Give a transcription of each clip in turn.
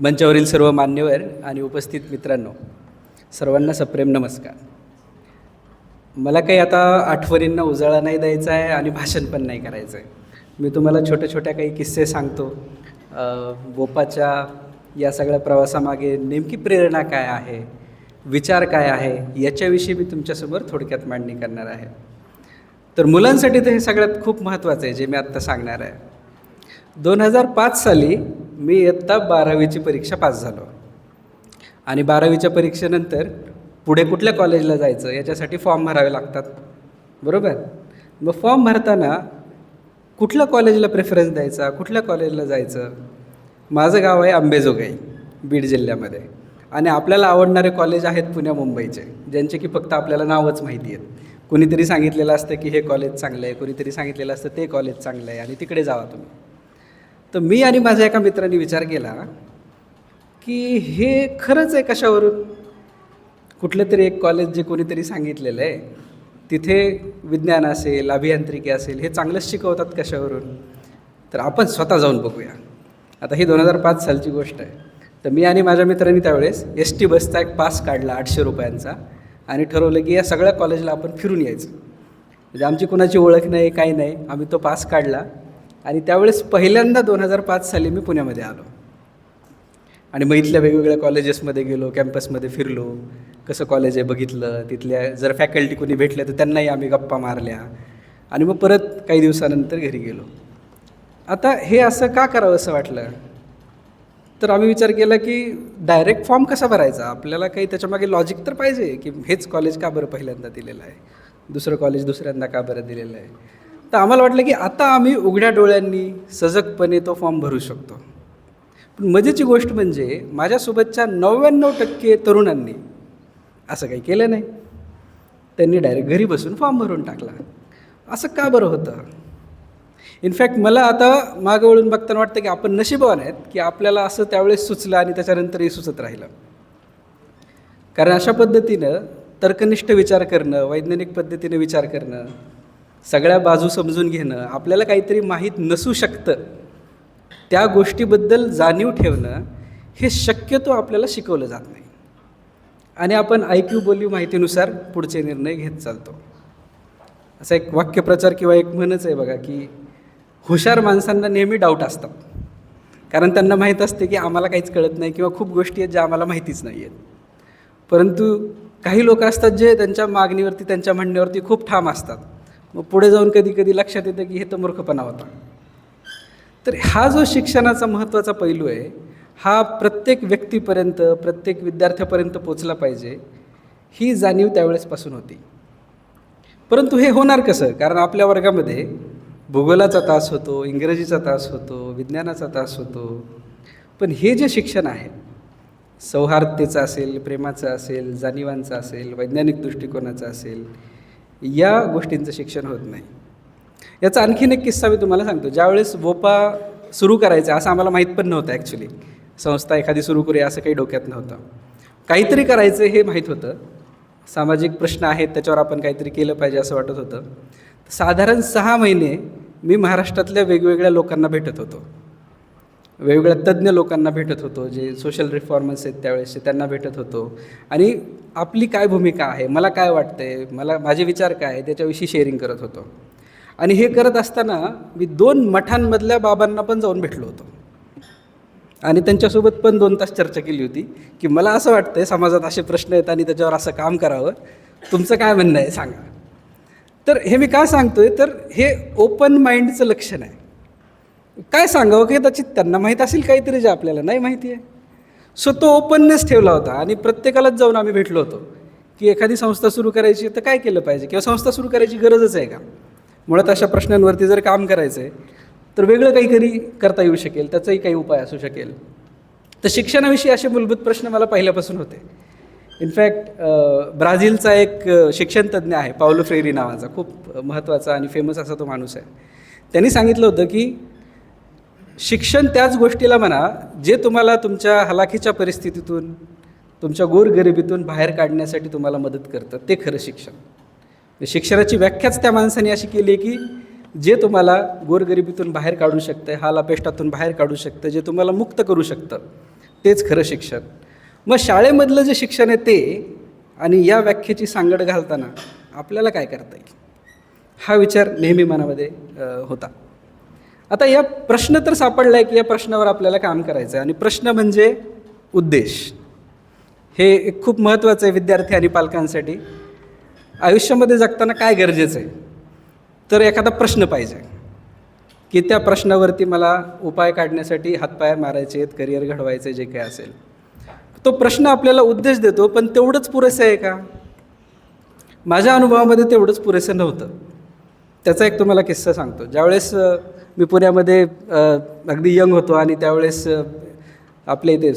मंचावरील सर्व मान्यवर आणि उपस्थित मित्रांनो सर्वांना सप्रेम नमस्कार. मला काही आता आठवणींना उजाळा नाही द्यायचा आहे आणि भाषण पण नाही करायचं आहे मी तुम्हाला छोट्या छोट्या काही किस्से सांगतो. बोपाच्या या सगळ्या प्रवासामागे नेमकी प्रेरणा काय आहे? विचार काय आहे? याच्याविषयी मी तुमच्यासमोर थोडक्यात मांडणी करणार आहे. तर मुलांसाठी तर हे सगळ्यात खूप महत्त्वाचं आहे जे मी आत्ता सांगणार आहे. दोन हजार पाच साली मी इयत्ता बारावीची परीक्षा पास झालो. आणि बारावीच्या परीक्षेनंतर पुढे कुठल्या कॉलेजला जायचं याच्यासाठी फॉर्म भरावे लागतात. बरोबर? मग फॉर्म भरताना कुठल्या कॉलेजला प्रेफरन्स द्यायचा? कुठल्या कॉलेजला जायचं? माझं गाव आहे अंबेजोगाई बीड जिल्ह्यामध्ये. आणि आपल्याला आवडणारे कॉलेज आहेत पुण्या मुंबईचे ज्यांचे की फक्त आपल्याला नावच माहिती आहेत. कुणीतरी सांगितलेलं असतं की हे कॉलेज चांगलं आहे कुणीतरी सांगितलेलं असतं ते कॉलेज चांगलं आहे आणि तिकडे जावा तुम्ही. तर मी आणि माझ्या एका मित्राने विचार केला की हे खरंच आहे कशावरून? कुठलं तरी एक कॉलेज जे कोणीतरी सांगितलेलं आहे तिथे विज्ञान असेल अभियांत्रिकी असेल हे चांगलंच शिकवतात कशावरून? तर आपण स्वतः जाऊन बघूया. आता ही दोन हजार पाच सालची गोष्ट आहे. तर मी आणि माझ्या मित्रांनी त्यावेळेस एस टी बसचा एक पास काढला आठशे रुपयांचा आणि ठरवलं की या सगळ्या कॉलेजला आपण फिरून यायचं. म्हणजे आमची कुणाची ओळख नाही काही नाही आम्ही तो पास काढला. आणि त्यावेळेस पहिल्यांदा दोन हजार पाच साली मी पुण्यामध्ये आलो. आणि मग इथल्या वेगवेगळ्या कॉलेजेसमध्ये गेलो कॅम्पसमध्ये फिरलो. कसं कॉलेज आहे बघितलं तिथल्या जर फॅकल्टी कोणी भेटल्या तर त्यांनाही आम्ही गप्पा मारल्या. आणि मग परत काही दिवसानंतर घरी गेलो. आता हे असं का करावं असं वाटलं? तर आम्ही विचार केला की डायरेक्ट फॉर्म कसा भरायचा? आपल्याला काही त्याच्यामागे लॉजिक तर पाहिजे की हेच कॉलेज का बरं पहिल्यांदा दिलेलं आहे? दुसरं कॉलेज दुसऱ्यांदा का बरं दिलेलं आहे? तर आम्हाला वाटलं की आता आम्ही उघड्या डोळ्यांनी सजगपणे तो फॉर्म भरू शकतो. पण मजेची गोष्ट म्हणजे माझ्यासोबतच्या नव्याण्णव टक्के तरुणांनी असं काही केलं नाही. त्यांनी डायरेक्ट घरी बसून फॉर्म भरून टाकला. असं का बरं होतं? इनफॅक्ट मला आता मागं वळून बघताना वाटतं की आपण नशिबवान आहेत की आपल्याला असं त्यावेळेस सुचलं आणि त्याच्यानंतरही सुचत राहिलं. कारण अशा पद्धतीनं तर्कनिष्ठ विचार करणं वैज्ञानिक पद्धतीने विचार करणं सगळ्या बाजू समजून घेणं आपल्याला काहीतरी माहीत नसू शकतं त्या गोष्टीबद्दल जाणीव ठेवणं हे शक्यतो आपल्याला शिकवलं जात नाही. आणि आपण ऐक्यू बोली माहितीनुसार पुढचे निर्णय घेत चालतो. असा एक वाक्यप्रचार किंवा एक म्हणच आहे बघा की हुशार माणसांना नेहमी डाऊट असतात कारण त्यांना माहीत असते की आम्हाला काहीच कळत नाही किंवा खूप गोष्टी आहेत ज्या आम्हाला माहितीच नाही आहेत. परंतु काही लोक असतात जे त्यांच्या मागणीवरती त्यांच्या म्हणण्यावरती खूप ठाम असतात. मग पुढे जाऊन कधी कधी लक्षात येतं की हे तर मूर्खपणा होता. तर हा जो शिक्षणाचा महत्त्वाचा पैलू आहे हा प्रत्येक व्यक्तीपर्यंत प्रत्येक विद्यार्थ्यापर्यंत पोचला पाहिजे ही जाणीव त्यावेळेसपासून होती. परंतु हे होणार कसं? कारण आपल्या वर्गामध्ये भूगोलाचा तास होतो इंग्रजीचा तास होतो विज्ञानाचा तास होतो. पण हे जे शिक्षण आहे सौहार्दतेचं असेल प्रेमाचं असेल जाणीवांचं असेल वैज्ञानिक दृष्टिकोनाचं असेल या गोष्टींचं शिक्षण होत नाही. याचा आणखीन एक किस्सा मी तुम्हाला सांगतो. ज्यावेळेस बोपा सुरू करायचा असं आम्हाला माहीत पण नव्हतं ॲक्च्युली संस्था एखादी सुरू करूया असं काही डोक्यात नव्हतं. काहीतरी करायचं हे माहीत होतं. सामाजिक प्रश्न आहेत त्याच्यावर आपण काहीतरी केलं पाहिजे असं वाटत होतं. साधारण सहा महिने मी महाराष्ट्रातल्या वेगवेगळ्या लोकांना भेटत होतो. वेगवेगळ्या तज्ज्ञ लोकांना भेटत होतो जे सोशल रिफॉर्मर्स आहेत त्यावेळेसचे त्यांना भेटत होतो. आणि आपली काय भूमिका आहे? मला काय वाटतंय? मला माझे विचार काय आहे त्याच्याविषयी शेअरिंग करत होतो. आणि हे करत असताना मी दोन मठांमधल्या बाबांना पण जाऊन भेटलो होतो. आणि त्यांच्यासोबत पण दोन तास चर्चा केली होती की मला असं वाटतंय समाजात असे प्रश्न आहेत आणि त्याच्यावर असं काम करावं. तुमचं काय म्हणणं आहे? सांगा. तर हे मी का सांगतोय? तर हे ओपन माइंडचं लक्षण आहे. काय सांगावं की कदाचित त्यांना माहीत असेल काहीतरी जे आपल्याला नाही माहिती आहे. सो तो ओपननेस ठेवला होता आणि प्रत्येकालाच जाऊन आम्ही भेटलो होतो की एखादी संस्था सुरू करायची तर काय केलं पाहिजे किंवा संस्था सुरू करायची गरजच आहे का? मुळात अशा प्रश्नांवरती जर काम करायचं आहे तर वेगळं काहीतरी करता येऊ शकेल त्याचाही काही उपाय असू शकेल. तर शिक्षणाविषयी असे मूलभूत प्रश्न मला पहिल्यापासून होते. इनफॅक्ट ब्राझीलचा एक शिक्षणतज्ज्ञ आहे पावलो फ्रेरी नावाचा खूप महत्त्वाचा आणि फेमस असा तो माणूस आहे. त्यांनी सांगितलं होतं की शिक्षण त्याच गोष्टीला म्हणा जे तुम्हाला तुमच्या हलाखीच्या परिस्थितीतून तुमच्या गोरगरिबीतून बाहेर काढण्यासाठी तुम्हाला मदत करतं ते खरं शिक्षण. शिक्षणाची व्याख्याच त्या माणसाने अशी केली आहे की जे तुम्हाला गोरगरिबीतून बाहेर काढू शकतं हाल अपेष्टातून बाहेर काढू शकतं जे तुम्हाला मुक्त करू शकतं तेच खरं शिक्षण. मग शाळेमधलं जे शिक्षण आहे ते आणि या व्याख्येची सांगड घालताना आपल्याला काय करता येईल? हा विचार नेहमी मनामध्ये होता. आता या प्रश्न तर सापडला आहे की या प्रश्नावर आपल्याला काम करायचं आहे आणि प्रश्न म्हणजे उद्देश. हे एक खूप महत्त्वाचं आहे विद्यार्थी आणि पालकांसाठी. आयुष्यामध्ये जगताना काय गरजेचं आहे तर एखादा प्रश्न पाहिजे. की त्या प्रश्नावरती मला उपाय काढण्यासाठी हातपाय मारायचे आहेत करिअर घडवायचे जे काय असेल. तो प्रश्न आपल्याला उद्देश देतो पण तेवढंच पुरेसं आहे का? माझ्या अनुभवामध्ये तेवढंच पुरेसं नव्हतं. त्याचा एक तुम्हाला किस्सा सांगतो. ज्यावेळेस मी पुण्यामध्ये अगदी यंग होतो आणि त्यावेळेस आपले आपल्या इथे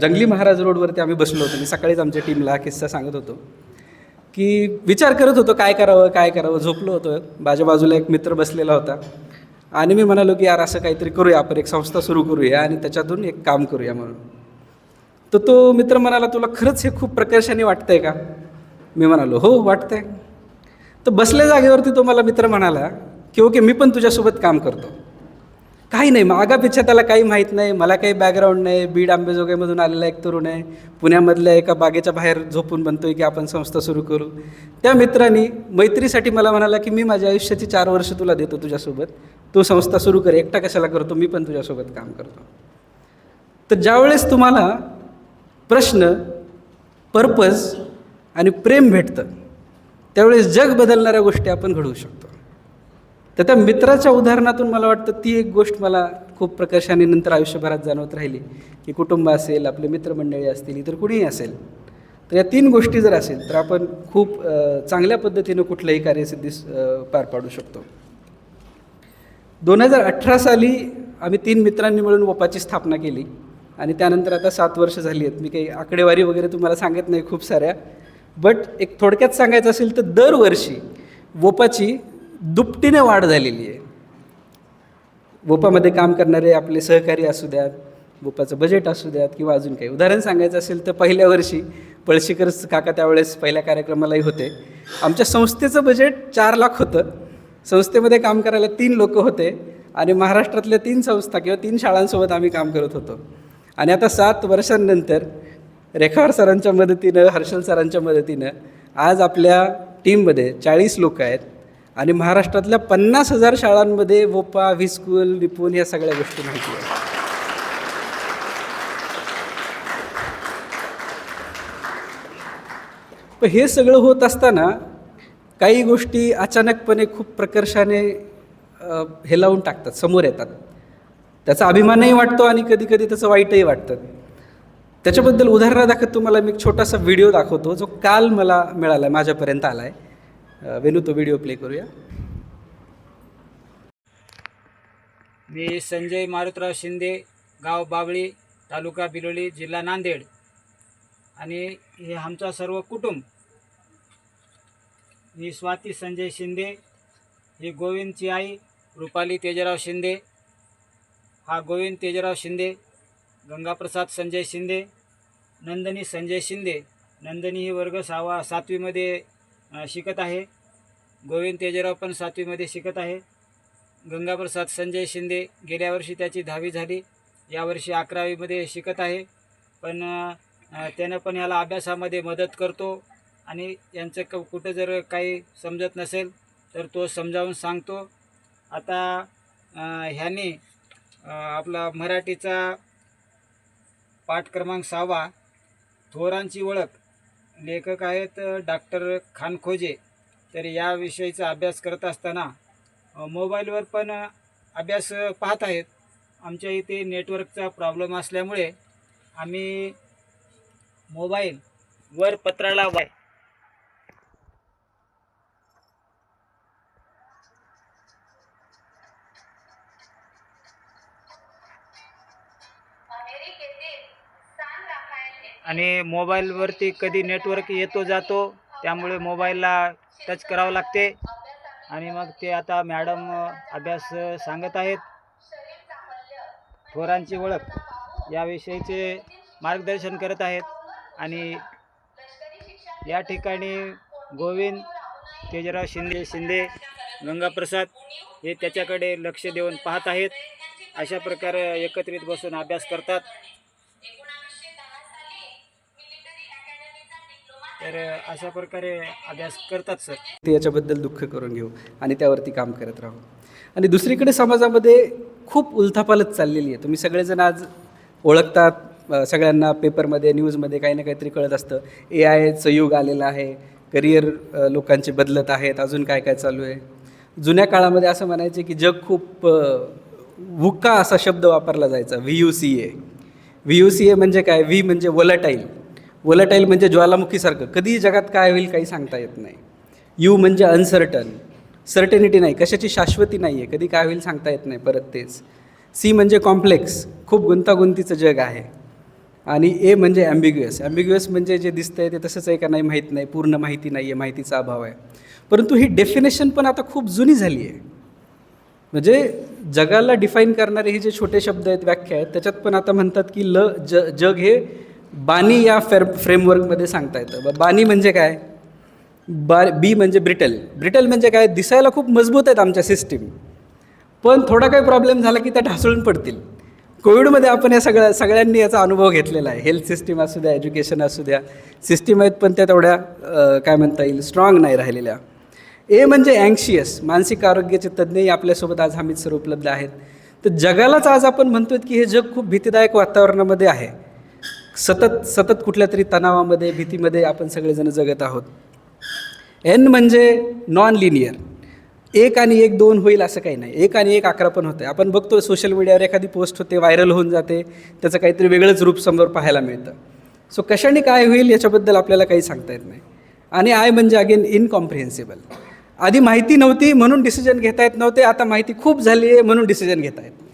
जंगली महाराज रोडवरती आम्ही बसलो होतो. मी सकाळीच आमच्या टीमला किस्सा सांगत होतो की विचार करत होतो काय करावं काय करावं. झोपलो होतो. माझ्या बाजूला एक मित्र बसलेला होता. आणि मी म्हणालो की यार असं काहीतरी करूया आपण एक संस्था सुरू करूया आणि त्याच्यातून एक काम करूया म्हणून. तर तो मित्र म्हणाला तुला खरंच हे खूप प्रकर्षाने वाटतंय का? मी म्हणालो हो वाटतंय. तर बसल्या जागेवरती तो मला मित्र म्हणाला की ओके मी पण तुझ्यासोबत काम करतो. काही नाही मागापेक्षा त्याला काही माहीत नाही मला काही बॅकग्राऊंड नाही. बीड आंबेजोगाईमधून आलेला एक तरुण आहे. पुण्यामधल्या एका बागेच्या बाहेर झोपून बनतोय की आपण संस्था सुरू करू. त्या मित्रांनी मैत्रीसाठी मला म्हणाला की मी माझ्या आयुष्याची चार वर्ष तुला देतो तुझ्यासोबत. तू संस्था सुरू कर एकटा कशाला करतो? मी पण तुझ्यासोबत काम करतो. तर ज्यावेळेस तुम्हाला प्रश्न पर्पज आणि प्रेम भेटतं त्यावेळेस जग बदलणाऱ्या गोष्टी आपण घडवू शकतो. तर त्या मित्राच्या उदाहरणातून मला वाटतं ती एक गोष्ट मला खूप प्रकर्षाने नंतर आयुष्यभरात जाणवत राहिली की कुटुंब असेल आपले मित्रमंडळी असतील इतर कुणीही असेल. तर या तीन गोष्टी जर असेल तर आपण खूप चांगल्या पद्धतीनं कुठलंही कार्यसिद्धी पार पाडू शकतो. दोन हजार अठरा साली आम्ही तीन मित्रांनी मिळून वपाची स्थापना केली आणि त्यानंतर आता सात वर्ष झाली आहेत. मी काही आकडेवारी वगैरे तुम्हाला सांगत नाही खूप साऱ्या बट एक थोडक्यात सांगायचं असेल तर दरवर्षी वोपाची दुपटीने वाढ झालेली आहे. वोपामध्ये काम करणारे आपले सहकारी असू द्यात वोपाचं बजेट असू द्यात किंवा अजून काही. उदाहरण सांगायचं असेल तर पहिल्या वर्षी पळशीकर काका त्यावेळेस पहिल्या कार्यक्रमालाही होते. आमच्या संस्थेचं बजेट चार लाख होतं. संस्थेमध्ये काम करायला तीन लोक होते आणि महाराष्ट्रातल्या तीन संस्था किंवा तीन शाळांसोबत आम्ही काम करत होतो. आणि आता सात वर्षांनंतर रेखावर सरांच्या मदतीनं हर्षल सरांच्या मदतीनं आज आपल्या टीममध्ये चाळीस लोक आहेत. आणि महाराष्ट्रातल्या पन्नास हजार शाळांमध्ये वोपा व्हिस्कूल निपुण या सगळ्या गोष्टी माहिती आहेत पण हे सगळं होत असताना काही गोष्टी अचानकपणे खूप प्रकर्षाने हेलावून हे लावून टाकतात समोर येतात. त्याचा अभिमानही वाटतो आणि कधी कधी त्याचं वाईटही वाटतं. त्याच्याबद्दल उदाहरणादाखत तुम्हाला मी एक छोटासा व्हिडिओ दाखवतो जो काल मला मिळाला आहे माझ्यापर्यंत आला आहे वेलू तो व्हिडिओ प्ले करूया. मी संजय मारुतराव शिंदे गाव बाबळी तालुका बिलोली जिल्हा नांदेड. आणि हे आमचा सर्व कुटुंब. ही स्वाती संजय शिंदे ही गोविंदची आई रुपाली तेजराव शिंदे. हा गोविंद तेजराव शिंदे गंगाप्रसाद संजय शिंदे नंदनी संजय शिंदे. नंदनी ही वर्ग सहावा सातवीमध्ये शिकत आहे. गोविंद तेजराव पण सातवीमध्ये शिकत आहे. गंगाप्रसाद संजय शिंदे गेल्या वर्षी त्याची दहावी झाली. यावर्षी अकरावीमध्ये शिकत आहे. पण त्यानं पण याला अभ्यासामध्ये मदत करतो. आणि यांचं क कुठं जर काही समजत नसेल तर तो समजावून सांगतो. आता ह्याने आपला मराठीचा पाठ क्रमांक सहावा थोरांची ओळख. लेखक आहेत डॉक्टर खानखोजे. तर याविषयीचा अभ्यास करत असताना मोबाईलवर पण अभ्यास पाहत आहेत. आमच्या इथे नेटवर्कचा प्रॉब्लेम असल्यामुळे आम्ही मोबाईल वर पत्राला वाय आणि मोबाईलवरती कधी नेटवर्क येतो जातो त्यामुळे मोबाईलला टच करावं लागते. आणि मग ते आता मॅडम अभ्यास सांगत आहेत. थोरांची ओळख याविषयीचे मार्गदर्शन करत आहेत. आणि या ठिकाणी गोविंद तेजराव शिंदे शिंदे गंगाप्रसाद हे त्याच्याकडे लक्ष देऊन पाहत आहेत. अशा प्रकारे एकत्रित बसून अभ्यास करतात. तर अशा प्रकारे अभ्यास करतात सर. ते याच्याबद्दल दुःख करून घेऊ आणि त्यावरती काम करत राहू. आणि दुसरीकडे समाजामध्ये खूप उलथापालच चाललेली आहे. तुम्ही सगळेजण आज ओळखतात सगळ्यांना पेपरमध्ये न्यूजमध्ये काही ना काहीतरी कळत असतं. ए आयचं युग आलेलं आहे करिअर लोकांचे बदलत आहेत अजून काय काय चालू आहे. जुन्या काळामध्ये असं म्हणायचे की जग खूप अ, वुका असा शब्द वापरला जायचा V U C A. V U C A म्हणजे काय? व्ही म्हणजे वलटाईल. वोलाटाईल म्हणजे ज्वालामुखीसारखं. कधीही जगात काय होईल काही सांगता येत नाही. यू म्हणजे अनसर्टन सर्टेनिटी नाही. कशाची शाश्वती नाही आहे कधी काय होईल सांगता येत नाही. परत तेच. सी म्हणजे कॉम्प्लेक्स खूप गुंतागुंतीचं जग आहे. आणि ए म्हणजे ॲम्बिग्युअस ॲम्बिग्युअस म्हणजे जे दिसतंय ते तसंच आहे का नाही माहीत नाही. पूर्ण माहिती नाही आहे माहितीचा अभाव आहे. परंतु ही डेफिनेशन पण आता खूप जुनी झाली आहे. म्हणजे जगाला डिफाईन करणारे हे जे छोटे शब्द आहेत व्याख्या आहेत त्याच्यात पण आता म्हणतात की ल ज जग हे बानी या फेर फ्रेमवर्कमध्ये सांगता येतं. बानी म्हणजे काय? बा बी म्हणजे ब्रिटल ब्रिटल म्हणजे काय? दिसायला खूप मजबूत आहेत आमच्या सिस्टीम पण थोडा काही प्रॉब्लेम झाला की त्या ढासळून पडतील. कोविडमध्ये आपण या सगळ्या सगळ्यांनी याचा अनुभव घेतलेला आहे. हेल्थ सिस्टीम असू द्या एज्युकेशन असू द्या. सिस्टीम आहेत पण त्या तेवढ्या काय म्हणता येईल स्ट्रॉंग नाही राहिलेल्या. ए म्हणजे अँक्शियस मानसिक आरोग्याचे तज्ज्ञही आपल्यासोबत आज हमीत सर उपलब्ध आहेत. तर जगालाच आज आपण म्हणतो की हे जग खूप भीतीदायक वातावरणामध्ये आहे. सतत सतत कुठल्या तरी तणावामध्ये भीतीमध्ये आपण सगळेजण जगत आहोत. एन म्हणजे नॉन लिनियर एक आणि एक दोन होईल असं काही नाही. एक आणि एक अकरा पण होतं आपण बघतो सोशल मीडियावर एखादी पोस्ट होते व्हायरल होऊन जाते. त्याचं काहीतरी वेगळंच रूप समोर पाहायला मिळतं. सो कशाने काय होईल याच्याबद्दल आपल्याला काही सांगता येत नाही. आणि आय म्हणजे अगेन इनकॉम्प्रिहेन्सिबल आधी माहिती नव्हती म्हणून डिसिजन घेता येत नव्हते. आता माहिती खूप झाली आहे म्हणून डिसिजन घेता येत नाही.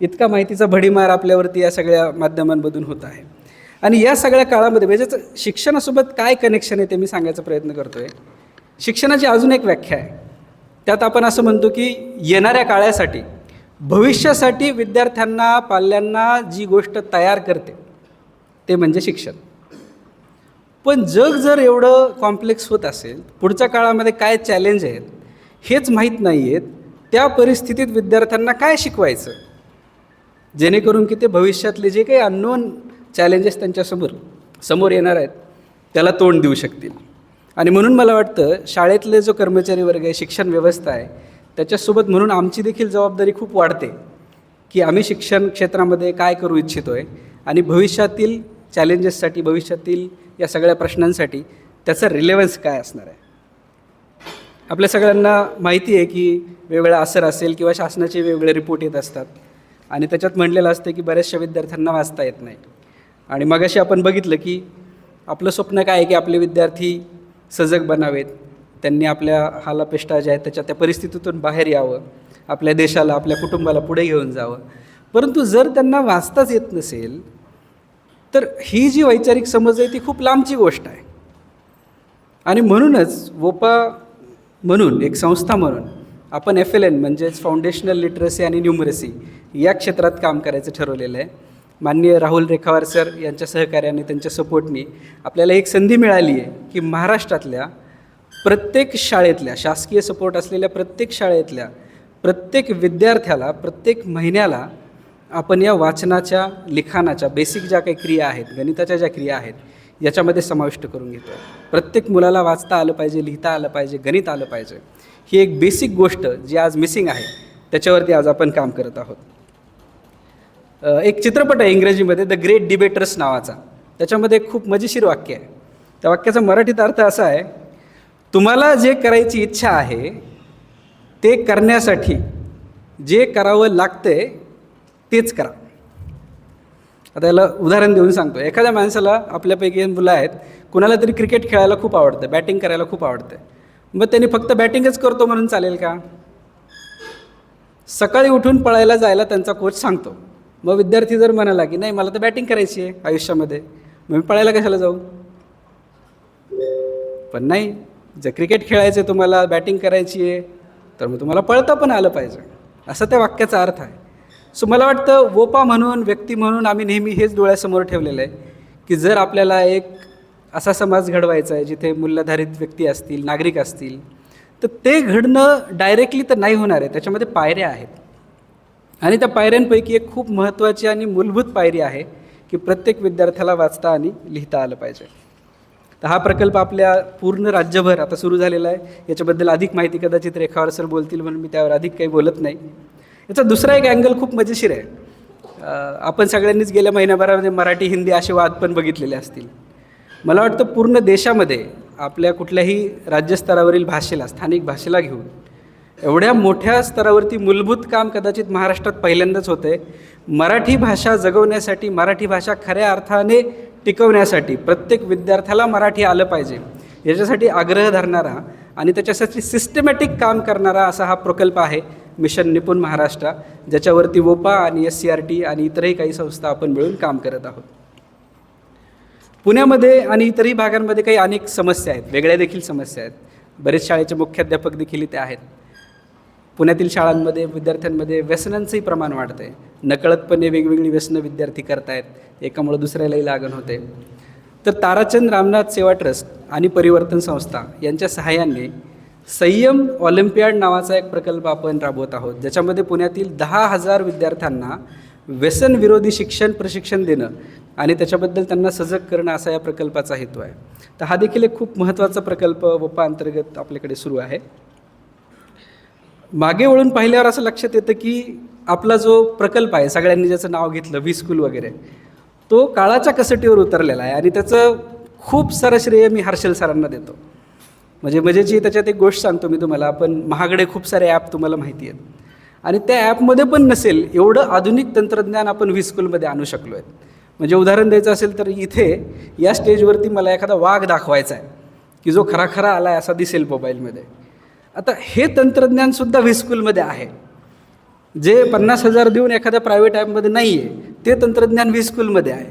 इतका माहितीचा भडीमार आपल्यावरती या सगळ्या माध्यमांमधून होत आहे. आणि या सगळ्या काळामध्ये म्हणजेच शिक्षणासोबत काय कनेक्शन आहे ते मी सांगायचा प्रयत्न करतो आहे शिक्षणाची अजून एक व्याख्या आहे. त्यात आपण असं म्हणतो की येणाऱ्या काळासाठी भविष्यासाठी विद्यार्थ्यांना पाल्यांना जी गोष्ट तयार करते ते म्हणजे शिक्षण. पण जग जर एवढं कॉम्प्लेक्स होत असेल पुढच्या काळामध्ये काय चॅलेंज आहेत हेच माहीत नाही आहेत त्या परिस्थितीत विद्यार्थ्यांना काय शिकवायचं? जेणेकरून की ते भविष्यातले जे काही अननोन चॅलेंजेस त्यांच्यासमोर समोर येणार आहेत त्याला तोंड देऊ शकतील. आणि म्हणून मला वाटतं शाळेतले जो कर्मचारी वर्ग आहे शिक्षण व्यवस्था आहे त्याच्यासोबत म्हणून आमची देखील जबाबदारी खूप वाढते की आम्ही शिक्षण क्षेत्रामध्ये काय करू इच्छितो आहे आणि भविष्यातील चॅलेंजेससाठी भविष्यातील या सगळ्या प्रश्नांसाठी त्याचा रिलेवन्स काय असणार आहे? आपल्या सगळ्यांना माहिती आहे की वेगवेगळा असर असेल किंवा शासनाचे वेगवेगळे रिपोर्ट येत असतात. आणि त्याच्यात म्हणलेलं असतं की बऱ्याचशा विद्यार्थ्यांना वाचता येत नाही. आणि मगाशी आपण बघितलं की आपलं स्वप्न काय आहे की आपले विद्यार्थी सजग बनावेत त्यांनी आपल्या हालापेष्टा ज्या आहेत त्याच्या त्या परिस्थितीतून बाहेर यावं आपल्या देशाला आपल्या कुटुंबाला पुढे घेऊन जावं. परंतु जर त्यांना वाचताच येत नसेल तर ही जी वैचारिक समज आहे ती खूप लांबची गोष्ट आहे. आणि म्हणूनच वोपा म्हणून एक संस्था म्हणून आपण एफ एल एन म्हणजेच फाउंडेशनल लिटरसी आणि न्युमरसी या क्षेत्रात काम करायचं ठरवलेलं आहे. माननीय राहुल रेखावार सर यांच्या सहकार्याने त्यांच्या सपोर्टनी आपल्याला एक संधी मिळाली आहे की महाराष्ट्रातल्या प्रत्येक शाळेतल्या शासकीय सपोर्ट असलेल्या प्रत्येक शाळेतल्या प्रत्येक विद्यार्थ्याला प्रत्येक महिन्याला आपण या वाचनाच्या लिखाणाच्या बेसिक ज्या काही क्रिया आहेत गणिताच्या ज्या क्रिया आहेत याच्यामध्ये समाविष्ट करून घेतो प्रत्येक मुलाला वाचता आलं पाहिजे लिहिता आलं पाहिजे गणित आलं पाहिजे. ही एक बेसिक गोष्ट जी आज मिसिंग आहे. त्याच्यावरती आज आपण काम करत आहोत. एक चित्रपट आहे इंग्रजीमध्ये द ग्रेट डिबेटर्स नावाचा. त्याच्यामध्ये खूप मजेशीर वाक्य आहे. त्या वाक्याचा मराठीत अर्थ असा आहे तुम्हाला जे करायची इच्छा आहे ते करण्यासाठी जे करावं लागतंय तेच करा. आता याला उदाहरण देऊन सांगतो. एखाद्या माणसाला आपल्यापैकी मुलं आहेत कुणाला तरी क्रिकेट खेळायला खूप आवडतं बॅटिंग करायला खूप आवडतं. मग त्यांनी फक्त बॅटिंगच करतो म्हणून चालेल का? सकाळी उठून पळायला जायला त्यांचा कोच सांगतो. मग विद्यार्थी जर म्हणाला की नाही मला तर बॅटिंग करायची आहे आयुष्यामध्ये. मग मी पळायला कशाला जाऊ? पण नाही जर क्रिकेट खेळायचं आहे तुम्हाला बॅटिंग करायची आहे तर मग तुम्हाला पळता पण आलं पाहिजे. असा त्या वाक्याचा अर्थ आहे. सो मला वाटतं वोपा म्हणून व्यक्ती म्हणून आम्ही नेहमी हेच डोळ्यासमोर ठेवलेलं आहे की जर आपल्याला एक असा समाज घडवायचा आहे जिथे मूल्यधारित व्यक्ती असतील नागरिक असतील तर ते घडणं डायरेक्टली तर नाही होणार आहे. त्याच्यामध्ये पायऱ्या आहेत. आणि त्या पायऱ्यांपैकी एक खूप महत्त्वाची आणि मूलभूत पायरी आहे की प्रत्येक विद्यार्थ्याला वाचता आणि लिहिता आलं पाहिजे. तर हा प्रकल्प आपल्या पूर्ण राज्यभर आता सुरू झालेला आहे. याच्याबद्दल अधिक माहिती कदाचित रेखावर सर बोलतील म्हणून मी त्यावर अधिक काही बोलत नाही. याचा दुसरा एक अँगल खूप मजेशीर आहे. आपण सगळ्यांनीच गेल्या महिन्याभरामध्ये मराठी हिंदी असे वाद पण बघितलेले असतील. मला वाटतं पूर्ण देशामध्ये आपल्या कुठल्याही राज्यस्तरावरील भाषेला स्थानिक भाषेला घेऊन एवढ्या मोठ्या स्तरावरती मूलभूत काम कदाचित महाराष्ट्रात पहिल्यांदाच होतं आहे मराठी भाषा जगवण्यासाठी मराठी भाषा खऱ्या अर्थाने टिकवण्यासाठी प्रत्येक विद्यार्थ्याला मराठी आलं पाहिजे. याच्यासाठी आग्रह धरणारा आणि त्याच्यासाठी सिस्टमॅटिक काम करणारा असा हा प्रकल्प आहे मिशन निपुण महाराष्ट्र ज्याच्यावरती वोपा आणि एस सी आर टी आणि इतरही काही संस्था आपण मिळून काम करत आहोत. पुण्यामध्ये आणि इतरही भागांमध्ये काही अनेक समस्या आहेत. वेगळ्या देखील समस्या आहेत. बरेच शाळेचे मुख्याध्यापक देखील इथे आहेत. पुण्यातील शाळांमध्ये विद्यार्थ्यांमध्ये व्यसनांचंही प्रमाण वाढतं आहे नकळतपणे वेगवेगळी व्यसनं विद्यार्थी करतायत. एकामुळं दुसऱ्यालाही लागण होते. तर ताराचंद रामनाथ सेवा ट्रस्ट आणि परिवर्तन संस्था यांच्या सहाय्याने संयम ऑलिम्पियाड नावाचा एक प्रकल्प आपण राबवत आहोत. ज्याच्यामध्ये पुण्यातील दहा हजार विद्यार्थ्यांना व्यसन विरोधी शिक्षण प्रशिक्षण देणं आणि त्याच्याबद्दल त्यांना सजग करणं असा या प्रकल्पाचा हेतू आहे. तर हा देखील एक खूप महत्त्वाचा प्रकल्प वप्पा अंतर्गत आपल्याकडे सुरू आहे. मागे वळून पाहिल्यावर असं लक्षात येतं की आपला जो प्रकल्प आहे सगळ्यांनी ज्याचं नाव घेतलं वी स्कूल वगैरे तो काळाच्या कसोटीवर उतरलेला आहे आणि त्याचं खूप सारं श्रेय मी हर्षल सरांना देतो. म्हणजे मजेची त्याच्यात एक गोष्ट सांगतो मी तुम्हाला आपण महागडे खूप सारे ॲप तुम्हाला माहिती आहेत. आणि त्या ॲपमध्ये पण नसेल एवढं आधुनिक तंत्रज्ञान आपण वी स्कूलमध्ये आणू शकलो आहेत म्हणजे उदाहरण द्यायचं असेल तर इथे या स्टेजवरती मला एखादा वाघ दाखवायचा आहे की जो खरा खरा आला आहे असा दिसेल मोबाईलमध्ये. आता हे तंत्रज्ञानसुद्धा व्ही स्कूलमध्ये आहे. जे पन्नास हजार देऊन एखाद्या प्रायव्हेट ॲपमध्ये नाही आहे ते तंत्रज्ञान व्ही स्कूलमध्ये आहे.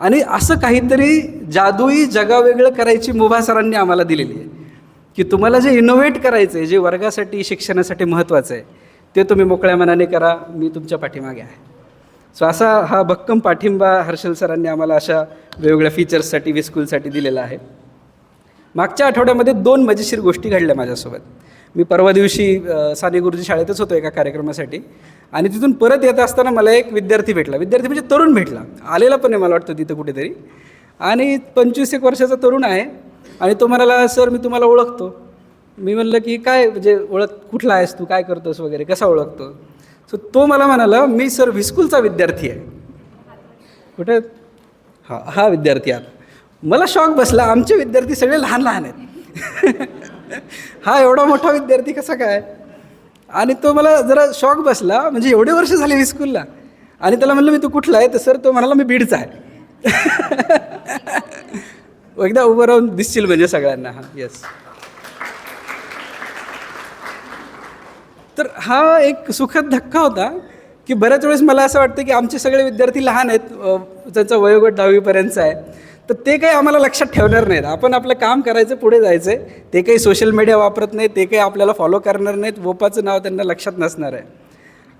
आणि असं काहीतरी जादुई जगावेगळं करायची मुभा सरांनी आम्हाला दिलेली आहे की तुम्हाला जे इनोव्हेट करायचं आहे जे वर्गासाठी शिक्षणासाठी महत्त्वाचं आहे ते तुम्ही मोकळ्या मनाने करा मी तुमच्या पाठीमागे आहे. सो असा हा भक्कम पाठिंबा हर्षल सरांनी आम्हाला अशा वेगवेगळ्या फीचर्ससाठी विस्कूलसाठी दिलेला आहे. मागच्या आठवड्यामध्ये दोन मजेशीर गोष्टी घडल्या माझ्यासोबत. मी परवा दिवशी साने गुरुजी शाळेतच होतो एका कार्यक्रमासाठी. आणि तिथून परत येत असताना मला एक विद्यार्थी भेटला. विद्यार्थी म्हणजे तरुण भेटला. आलेला पण आहे मला वाटतं तिथं कुठेतरी. आणि पंचवीस एक वर्षाचा तरुण आहे. आणि तो म्हणाला सर मी तुम्हाला ओळखतो. मी म्हणलं की काय म्हणजे ओळख कुठला आहेस तू? काय करतोस वगैरे? कसा ओळखतो? सो तो मला म्हणाला मी सर विस्कूलचा विद्यार्थी आहे. कुठे? हा हा विद्यार्थी आता. मला शॉक बसला आमचे विद्यार्थी सगळे लहान लहान आहेत. हा एवढा मोठा विद्यार्थी कसा काय? आणि तो मला जरा शॉक बसला म्हणजे एवढे वर्ष झाले विस्कूलला आणि त्याला म्हणलं मी तू कुठला आहे? तर सर तो म्हणाला मी बीडचा आहे. एकदा उभं राहून दिसशील म्हणजे सगळ्यांना हां येस तर हा एक सुखद धक्का होता की बऱ्याच वेळेस मला असं वाटतं की आमचे सगळे विद्यार्थी लहान आहेत अ, त्यांचा वयोगट दहावीपर्यंतचा आहे तर ते काही आम्हाला लक्षात ठेवणार नाहीत. आपण आपलं काम करायचं पुढे जायचं आहे. ते काही सोशल मीडिया वापरत नाहीत ते काही आपल्याला फॉलो करणार नाहीत. वोपाचं नाव त्यांना लक्षात नसणार आहे.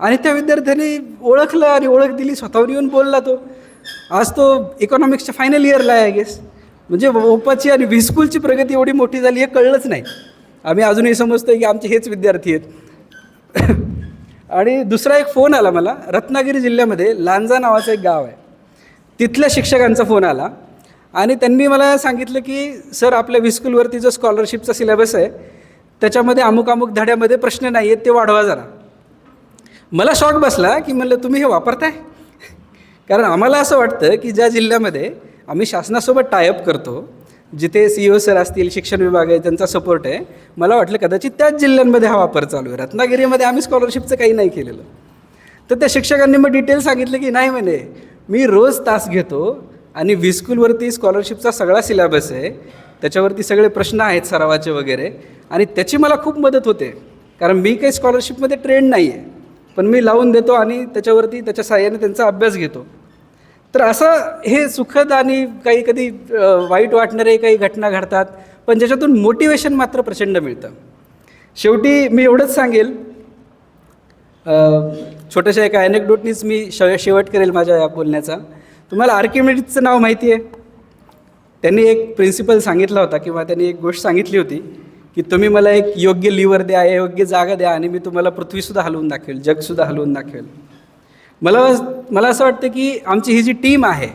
आणि त्या विद्यार्थ्यांनी ओळखलं आणि ओळख दिली स्वतःहून येऊन बोलला तो. आज तो इकॉनॉमिक्सच्या फायनल इयरला आहे आय गेस म्हणजे ओपाची आणि व्हिस्कूलची प्रगती एवढी मोठी झाली हे कळलंच नाही. आम्ही अजूनही समजतोय की आमचे हेच विद्यार्थी आहेत. आणि दुसरा एक फोन आला मला रत्नागिरी जिल्ह्यामध्ये लांजा नावाचं एक गाव आहे. तिथल्या शिक्षकांचा फोन आला आणि त्यांनी मला सांगितलं की सर आपल्या विस्कूलवरती जो स्कॉलरशिपचा सिलेबस आहे त्याच्यामध्ये अमुक अमुक धड्यामध्ये प्रश्न नाही आहेत ते वाढवा जरा. मला शॉक बसला की म्हणलं तुम्ही हे वापरताय? कारण आम्हाला असं वाटतं की ज्या जिल्ह्यामध्ये आम्ही शासनासोबत टायअप करतो जिथे सी ओ सर असतील शिक्षण विभाग आहे त्यांचा सपोर्ट आहे. मला वाटलं कदाचित त्याच जिल्ह्यांमध्ये हा वापर चालू आहे. रत्नागिरीमध्ये आम्ही स्कॉलरशिपचं काही नाही केलेलं. तर त्या शिक्षकांनी मग डिटेल सांगितलं की नाही म्हणे मी रोज तास घेतो आणि विस्कूलवरती स्कॉलरशिपचा सगळा सिलेबस आहे. त्याच्यावरती सगळे प्रश्न आहेत सरावाचे वगैरे आणि त्याची मला खूप मदत होते. कारण मी काही स्कॉलरशिपमध्ये ट्रेंड नाही आहे पण मी लावून देतो आणि त्याच्यावरती त्याच्या साह्याने त्यांचा अभ्यास घेतो. तर असं हे सुखद आणि काही कधी वाईट वाटणारे काही घटना घडतात पण ज्याच्यातून मोटिवेशन मात्र प्रचंड मिळतं. शेवटी मी एवढंच सांगेल छोट्याशा एका अनेक्डोटनीच मी श शेवट करेल माझ्या या बोलण्याचा. तुम्हाला आर्किमेडिसचं नाव माहिती आहे त्यांनी एक प्रिन्सिपल सांगितला होता किंवा त्यांनी एक गोष्ट सांगितली होती की तुम्ही मला एक योग्य लिव्हर द्या योग्य जागा द्या आणि मी तुम्हाला पृथ्वीसुद्धा हलवून दाखवेल जगसुद्धा हलवून दाखवेल. मला मला असं वाटतं की आमची ही जी टीम आहे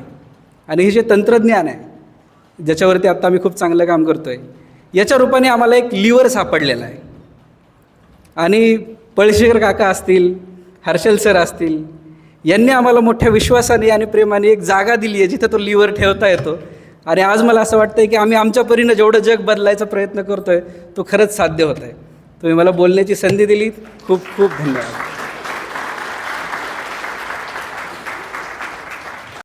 आणि हे जे तंत्रज्ञान आहे ज्याच्यावरती आत्ता आम्ही खूप चांगलं काम करतो आहे याच्या रूपाने आम्हाला एक लिव्हर सापडलेला आहे. आणि पळशेकर काका असतील हर्षल सर असतील यांनी आम्हाला मोठ्या विश्वासाने आणि प्रेमाने एक जागा दिली आहे जिथं तो लिव्हर ठेवता येतो. आणि आज मला असं वाटतं आहे की आम्ही आमच्या परीनं जेवढं जग बदलायचा प्रयत्न करतो आहे तो खरंच साध्य होत आहे तुम्ही मला बोलण्याची संधी दिली खूप खूप धन्यवाद.